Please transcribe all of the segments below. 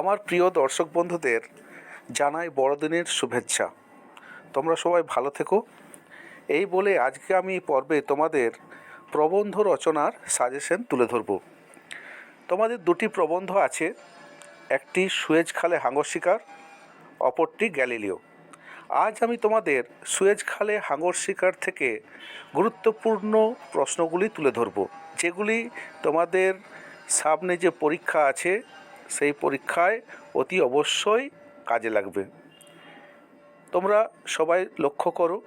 আমার প্রিয় দর্শক বন্ধুদের জানাই বড়দিনের শুভেচ্ছা। তোমরা সবাই ভালো থেকো। এই বলে আজকে আমি পর্বে তোমাদের প্রবন্ধ রচনার সাজেশন তুলে ধরব। তোমাদের দুটি প্রবন্ধ আছে। একটি সুয়েজ খালে হাঙর শিকার, অপরটি গ্যালিলিও। আজ আমি তোমাদের সুয়েজ খালে হাঙর শিকার থেকে গুরুত্বপূর্ণ প্রশ্নগুলি তুলে ধরব, যেগুলি তোমাদের সামনে যে পরীক্ষা আছে সেই পরীক্ষায় অতি অবশ্যই কাজে লাগবে। তোমরা সবাই লক্ষ্য করো,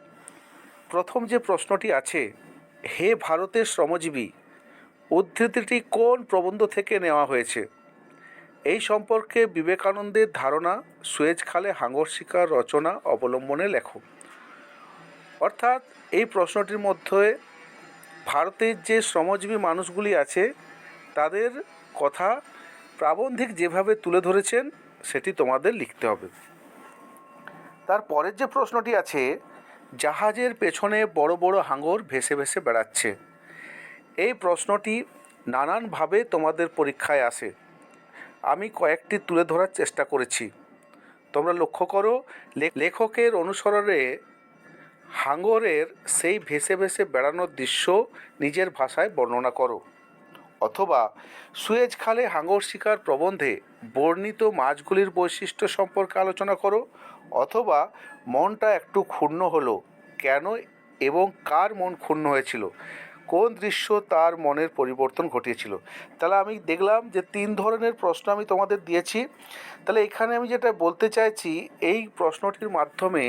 প্রথম যে প্রশ্নটি আছে, হে ভারতের শ্রমজীবী, উদ্ধৃতিটি কোন প্রবন্ধ থেকে নেওয়া হয়েছে? এই সম্পর্কে বিবেকানন্দের ধারণা সুয়েজ খালে হাঙর শিকার রচনা অবলম্বনে লেখো। অর্থাৎ এই প্রশ্নটির মধ্যে ভারতের যে শ্রমজীবী মানুষগুলি আছে, তাদের কথা প্রাবন্ধিক যেভাবে তুলে ধরেছেন, সেটি তোমাদের লিখতে হবে। তার পরের যে প্রশ্নটি আছে, জাহাজের পেছনে বড় বড় হাঙর ভেসে ভেসে বেড়াচ্ছে। এই প্রশ্নটি নানানভাবে তোমাদের পরীক্ষায় আসে। আমি কয়েকটি তুলে ধরার চেষ্টা করেছি। তোমরা লক্ষ্য করো লেখকের অনুসরণে হাঙরের সেই ভেসে ভেসে বেড়ানোর দৃশ্য নিজের ভাষায় বর্ণনা করো। অথবা সুয়েজ খালে হাঙর শিকার প্রবন্ধে বর্ণিত মাছগুলির বৈশিষ্ট্য সম্পর্কে আলোচনা করো, অথবা মনটা একটু ক্ষুণ্ণ হলো, কেন এবং কার মন ক্ষুণ্ণ হয়েছিল? কোন দৃশ্য তার মনের পরিবর্তন ঘটিয়েছিল? তাহলে আমি দেখলাম যে তিন ধরনের প্রশ্ন আমি তোমাদের দিয়েছি। তাহলে এখানে আমি যেটা বলতে চাইছি, এই প্রশ্নটির মাধ্যমে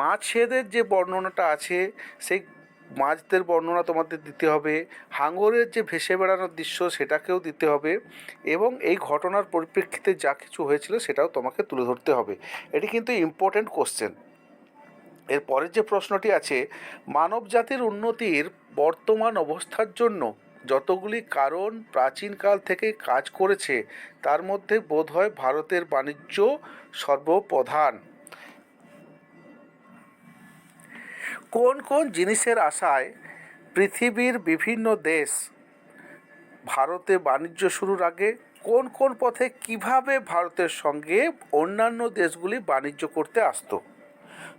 মাছেদের যে বর্ণনাটা আছে, সেই মাছদের বর্ণনা তোমাদের দিতে হবে। হাঙরের যে ভেসে বেড়ানোর দৃশ্য সেটাকেও দিতে হবে এবং এই ঘটনার পরিপ্রেক্ষিতে যা কিছু হয়েছিল সেটাও তোমাকে তুলে ধরতে হবে। এটি কিন্তু ইম্পর্ট্যান্ট কোশ্চেন এর পরের যে প্রশ্নটি আছে মানব জাতির উন্নতির বর্তমান অবস্থার জন্য যতগুলি কারণ প্রাচীনকাল থেকে কাজ করেছে, তার মধ্যে বোধহয় ভারতের বাণিজ্য সর্বপ্রধান। কোন কোন জিনিসের আশায় পৃথিবীর বিভিন্ন দেশ ভারতে বাণিজ্য শুরুর আগে কোন কোন পথে কীভাবে ভারতের সঙ্গে অন্যান্য দেশগুলি বাণিজ্য করতে আসতো?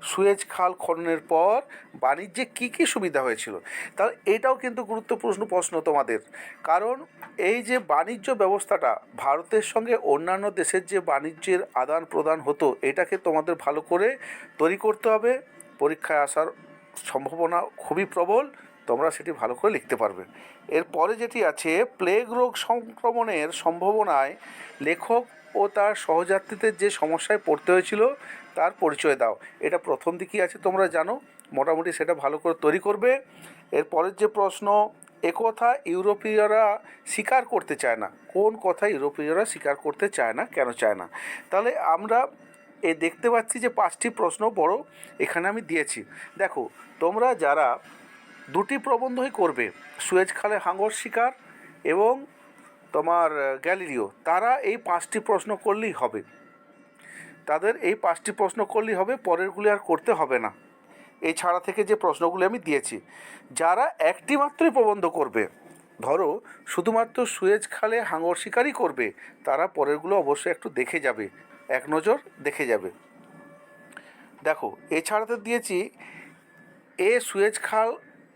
সুয়েজ খাল খননের পর বাণিজ্যে কী কী সুবিধা হয়েছিল? তাহলে এটাও কিন্তু গুরুত্বপূর্ণ প্রশ্ন তোমাদের। কারণ এই যে বাণিজ্য ব্যবস্থাটা, ভারতের সঙ্গে অন্যান্য দেশের যে বাণিজ্যের আদান প্রদান হতো, এটাকে তোমাদের ভালো করে তৈরি করতে হবে। পরীক্ষায় আসার সম্ভাবনা খুবই প্রবল, তোমরা সেটি ভালো করে লিখতে পারবে। এরপরে যেটি আছে প্লেগ রোগ সংক্রমণের সম্ভাবনায় লেখক ও তার সহযাত্রীদের যে সমস্যায় পড়তে হয়েছিল, তার পরিচয় দাও। এটা প্রথম দিকেই আছে, তোমরা জানো। মোটামুটি সেটা ভালো করে তৈরি করবে। এরপরের যে প্রশ্ন একথা ইউরোপীয়রা স্বীকার করতে চায় না। কোন কথা ইউরোপীয়রা স্বীকার করতে চায় না, কেন চায় না? তাহলে আমরা এ দেখতে পাচ্ছি যে পাঁচটি প্রশ্ন বড় এখানে আমি দিয়েছি। দেখো তোমরা যারা দুটি প্রবন্ধই করবে সুয়েজ খালে হাঙ্গর শিকার এবং তোমার আহ, গ্যালিলিও তারা এই পাঁচটি প্রশ্ন করলেই হবে। তাদের এই পাঁচটি প্রশ্ন করলেই হবে পরেরগুলি আর করতে হবে না। এই ছাড়া থেকে যে প্রশ্নগুলি আমি দিয়েছি যারা একটি মাত্রই প্রবন্ধ করবে ধরো শুধুমাত্র সুয়েজ খালে হাঙর শিকারই করবে তারা পরেরগুলো অবশ্যই একটু দেখে যাবে। এক নজর দেখে যাবে। দেখো এছাড়াতে দিয়েছি এ সুয়েজ খাল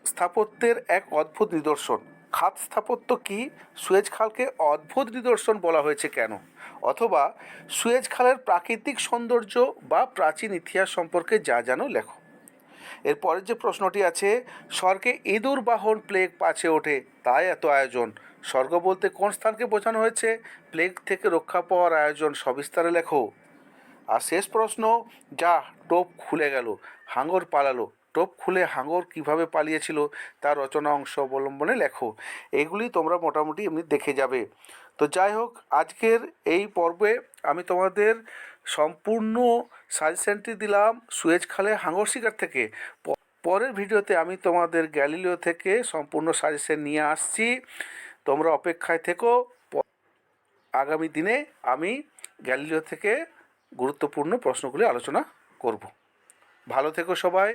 স্থাপত্যের এক অদ্ভুত নিদর্শন। খাত স্থাপত্য কি সুয়েজ খালকে অদ্ভুত নিদর্শন বলা হয়েছে কেন? অথবা সুয়েজ খালের প্রাকৃতিক সৌন্দর্য বা প্রাচীন ইতিহাস সম্পর্কে যা জানো লেখো। এর পরের যে প্রশ্নটি আছে, স্বর্গে ইঁদুর বাহন প্লেগ পাছে ওঠে, তাই এত আয়োজন। স্বর্গ বলতে কোন স্থানকে বোঝানো হয়েছে? প্লেগ থেকে রক্ষা পাওয়ার আয়োজন সবিস্তারে লেখো। আর শেষ প্রশ্ন, যা টোপ খুলে গেল, হাঙ্গর পালালো। টোপ খুলে হাঙ্গর কীভাবে পালিয়েছিল, তার রচনা অংশ অবলম্বনে লেখো। এগুলি তোমরা মোটামুটি এমনি দেখে যাবে। তো যাই হোক, আজকের এই পর্বে আমি তোমাদের সম্পূর্ণ সাজেশনটি দিলাম সুয়েজ খালে হাঙর শিকার থেকে। পরের ভিডিওতে আমি তোমাদের গ্যালিলিও থেকে সম্পূর্ণ সাজেশন নিয়ে আসছি। তোমরা অপেক্ষায় থেকো। আগামী দিনে আমি গ্যালিলিও থেকে গুরুত্বপূর্ণ প্রশ্নগুলি আলোচনা করব। ভালো থেকো সবাই।